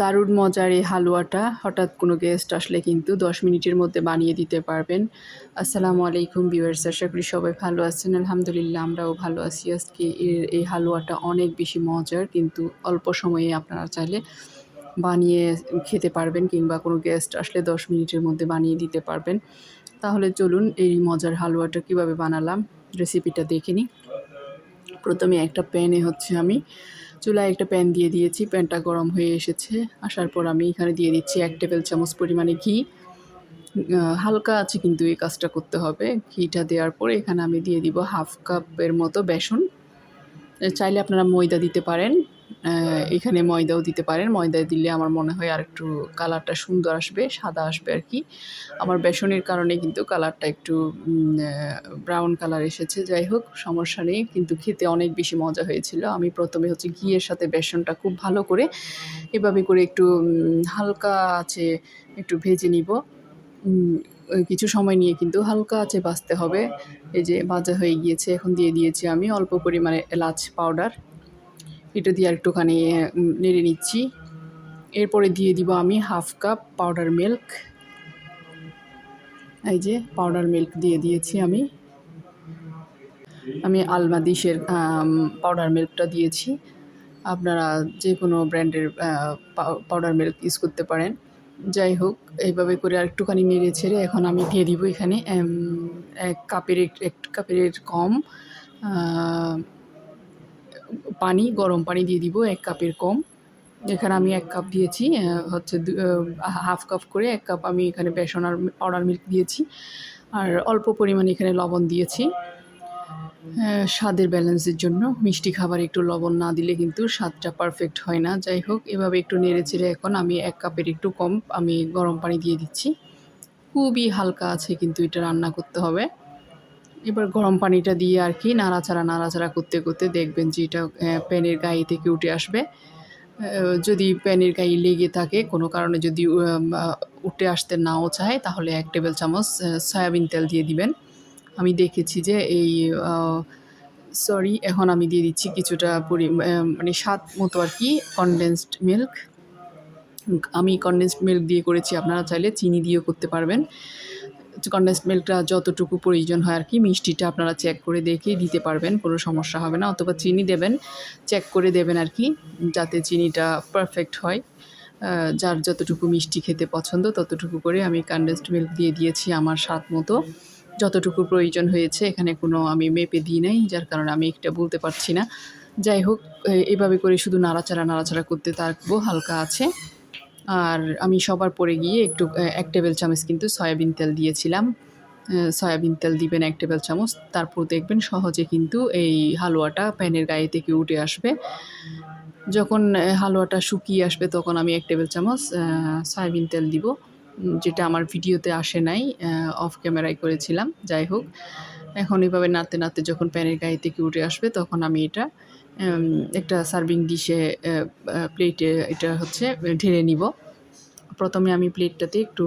দারুণ মজার এই হালুয়াটা। হঠাৎ কোনো গেস্ট আসলে কিন্তু দশ মিনিটের মধ্যে বানিয়ে দিতে পারবেন। আসসালামু আলাইকুম ভিউয়ার্স আশা করি সবাই ভালো আছেন। আলহামদুলিল্লাহ আমরাও ভালো আছি। আজকে এর, এই হালুয়াটা অনেক বেশি মজার, কিন্তু অল্প সময়ে আপনারা চাইলে বানিয়ে খেতে পারবেন কিংবা কোনো গেস্ট আসলে দশ মিনিটের মধ্যে বানিয়ে দিতে পারবেন। তাহলে চলুন এই মজার হালুয়াটা কীভাবে বানালাম রেসিপিটা দেখে নিই। প্রথমে একটা প্যানে হচ্ছে আমি চুলায় একটা প্যান দিয়ে দিয়েছি, প্যানটা গরম হয়ে এসেছে। আসার পর আমি এখানে দিয়ে দিচ্ছি এক টেবিল চামচ পরিমাণে ঘি। হালকা আছে কিন্তু এই কাজটা করতে হবে। ঘিটা দেওয়ার পর এখানে আমি দিয়ে দিব হাফ কাপের মতো বেসন। চাইলে আপনারা ময়দা দিতে পারেন। এখানে ময়দাও দিতে পারেন। ময়দা দিলে আমার মনে হয় আর একটু কালারটা সুন্দর আসবে সাদা আসবে আর কি। আমার বেসনের কারণে কিন্তু কালারটা একটু ব্রাউন কালার এসেছে। যাই হোক সমস্যা নেই। কিন্তু খেতে অনেক বেশি মজা হয়েছিল। আমি প্রথমে হচ্ছে ঘিয়ের সাথে বেসনটা খুব ভালো করে এভাবে করে একটু হালকা আছে একটু ভেজে নিব। কিছু সময় নিয়ে কিন্তু হালকা আছে বাছতে হবে। এই যে ভাজা হয়ে গিয়েছে এখন দিয়ে দিয়েছি আমি অল্প পরিমাণে এলাচ পাউডার এটা দিয়ে একটুখানি নেড়ে নিচ্ছি। এরপরে দিয়ে দিব আমি হাফ কাপ পাউডার মিল্ক। এই যে, পাউডার মিল্ক দিয়ে দিয়েছি আমি। আমি আলমাদিসের পাউডার মিল্কটা দিয়েছি। আপনারা যে কোনো ব্র্যান্ডের পাউডার মিল্ক ইউজ করতে পারেন। যাই হোক, এইভাবে করে আর একটুখানি নেড়ে ছেড়ে এখন আমি দিয়ে দিব এখানে এক কাপের এক কাপের কম পানি, গরম পানি দিয়ে দিব এক কাপের কম। এখানে আমি এক কাপ দিয়েছি হচ্ছে হাফ কাপ করে এক কাপ আমি এখানে বেসন আর পাউডার মিল্ক দিয়েছি। আর অল্প পরিমাণে এখানে লবণ দিয়েছি। স্বাদের ব্যালেন্সের জন্য। মিষ্টি খাবার একটু লবণ না দিলে কিন্তু স্বাদটা পারফেক্ট হয় না। যাই হোক, এভাবে একটু নেড়ে চেড়ে এখন আমি এক কাপের একটু কম আমি গরম পানি দিয়ে দিচ্ছি। খুবই হালকা আছে কিন্তু এটা রান্না করতে হবে। এবার গরম পানিটা দিয়ে আর কি নাড়াচাড়া নাড়াচাড়া করতে করতে দেখবেন যে এটা প্যানের গায়ে থেকে উঠে আসবে। যদি প্যানের গায়ে লেগে থাকে, কোনো কারণে যদি উঠে আসতে নাও চায়, তাহলে এক টেবিল চামচ সয়াবিন তেল দিয়ে দিবেন। আমি দেখেছি যে এই সরি, এখন আমি দিয়ে দিচ্ছি কিছুটা পরি মানে স্বাদ মতো আর কি কনডেন্সড মিল্ক আমি কনডেন্সড মিল্ক দিয়ে করেছি, আপনারা চাইলে চিনি দিয়েও করতে পারবেন। কনডেন্সড মিল্কটা যতটুকু প্রয়োজন হয় আর কি, মিষ্টিটা আপনারা চেক করে দেখে দিতে পারবেন, কোনো সমস্যা হবে না। অথবা চিনি দেবেন চেক করে দেবেন আর কি, যাতে চিনিটা পারফেক্ট হয়। যার যতটুকু মিষ্টি খেতে পছন্দ, ততটুকু করে আমি কনডেন্সড মিল্ক দিয়ে দিয়েছি আমার স্বাদ মতো। যতটুকু প্রয়োজন হয়েছে, এখানে কোনো আমি মেপে দিই নাই, যার কারণে আমি একটা বলতে পারছি না। যাই হোক এভাবে করে শুধু নাড়াচাড়া নাড়াচাড়া করতে থাকব, হালকা আছে। আর আমি সবার পরে গিয়ে একটু এক টেবিল চামচ কিন্তু সয়াবিন তেল দিয়েছিলাম। সয়াবিন তেল দিবেন এক টেবিল চামচ, তারপর দেখবেন সহজে কিন্তু এই হালুয়াটা প্যানের গায়ে থেকে উঠে আসবে। যখন হালুয়াটা শুকিয়ে আসবে তখন আমি এক টেবিল চামচ সয়াবিন তেল দিব যেটা আমার ভিডিওতে আসে নাই অফ ক্যামেরায় করেছিলাম, যাই হোক। এখন এভাবে নাড়তে নাড়তে যখন প্যানের গায়ে থেকে উঠে আসবে তখন আমি এটা একটা সার্ভিং ডিশে প্লেটে এটা হচ্ছে ঢেলে নিব। প্রথমে আমি প্লেটটাতে একটু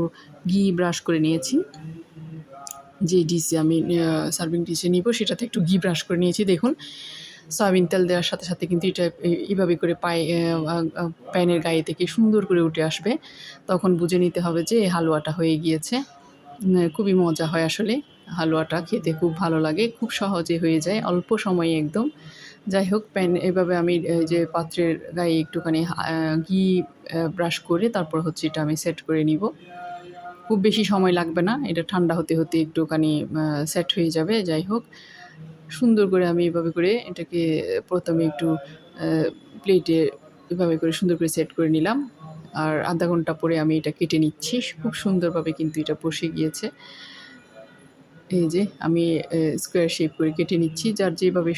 ঘি ব্রাশ করে নিয়েছি। যে ডিশে আমি সার্ভিং ডিশে নিব, সেটাতে একটু ঘি ব্রাশ করে নিয়েছি। দেখুন, সয়াবিন তেল দেওয়ার সাথে সাথে কিন্তু এটা এইভাবে করে পায়ে প্যানের গায়ে থেকে সুন্দর করে উঠে আসবে। তখন বুঝে নিতে হবে যে হালুয়াটা হয়ে গিয়েছে। খুবই মজা হয় আসলে। হালুয়াটা খেতে খুব ভালো লাগে, খুব সহজে হয়ে যায়, অল্প সময়ে একদম। যাই হোক প্যান এভাবে আমি যে পাত্রের গায়ে একটুখানি ঘি ব্রাশ করে তারপর হচ্ছে এটা আমি সেট করে নিব। খুব বেশি সময় লাগবে না, এটা ঠান্ডা হতে হতে একটুখানি সেট হয়ে যাবে, যাই হোক। সুন্দর করে আমি এভাবে করে এটাকে, প্রথমে একটু প্লেটে এভাবে করে সুন্দর করে সেট করে নিলাম। আর আধা ঘণ্টা পরে আমি এটা কেটে নিচ্ছি। খুব সুন্দরভাবে কিন্তু এটা বসে গিয়েছে। এই যে আমি স্কোয়ার শেপ করে কেটে নিচ্ছি। যার যেভাবে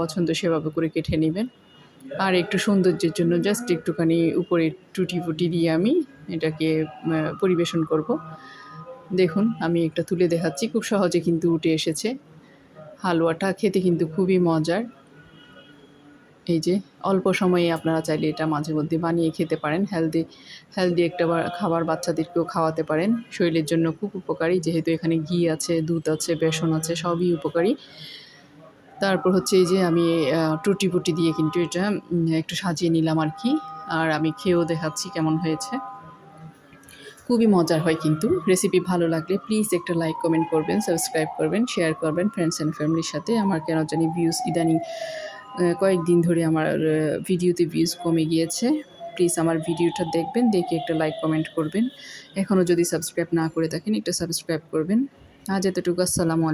পছন্দ সেভাবে করে কেটে নেবেন। আর একটু সৌন্দর্যের জন্য জাস্ট একটুখানি উপরে টুটি ফুটি দিয়ে আমি এটাকে পরিবেশন করব। দেখুন, আমি একটা তুলে দেখাচ্ছি। খুব সহজে কিন্তু উঠে এসেছে। হালুয়াটা খেতে কিন্তু খুবই মজার। এই যে অল্প সময়ে আপনারা চাইলে এটা মাঝে মধ্যে বানিয়ে খেতে পারেন। হেলদি হেলদি একটা খাবার বাচ্চাদেরকেও খাওয়াতে পারেন। শরীরের জন্য খুব উপকারী। যেহেতু এখানে ঘি আছে, দুধ আছে, বেসন আছে, সবই উপকারী। তারপর হচ্ছে এই যে আমি টুটি পুটি দিয়ে কিন্তু এটা একটু সাজিয়ে নিলাম আর কি। আর আমি খেয়েও দেখাচ্ছি কেমন হয়েছে। খুবই মজার হয় কিন্তু। রেসিপি ভালো লাগলে প্লিজ একটা লাইক কমেন্ট করবেন সাবস্ক্রাইব করবেন শেয়ার করবেন ফ্রেন্ডস অ্যান্ড ফ্যামিলির সাথে। আমার কেন জানি ভিউজ ইদানিং কয়েকদিন ধরে আমার ভিডিওতে ভিউজ কমে গিয়েছে। প্লিজ আমার ভিডিওটা দেখবেন, দেখে একটা লাইক কমেন্ট করবেন। এখনও যদি সাবস্ক্রাইব না করে থাকেন, একটা সাবস্ক্রাইব করবেন। আজ এতটুকু, আসসালামু আলাইকুম।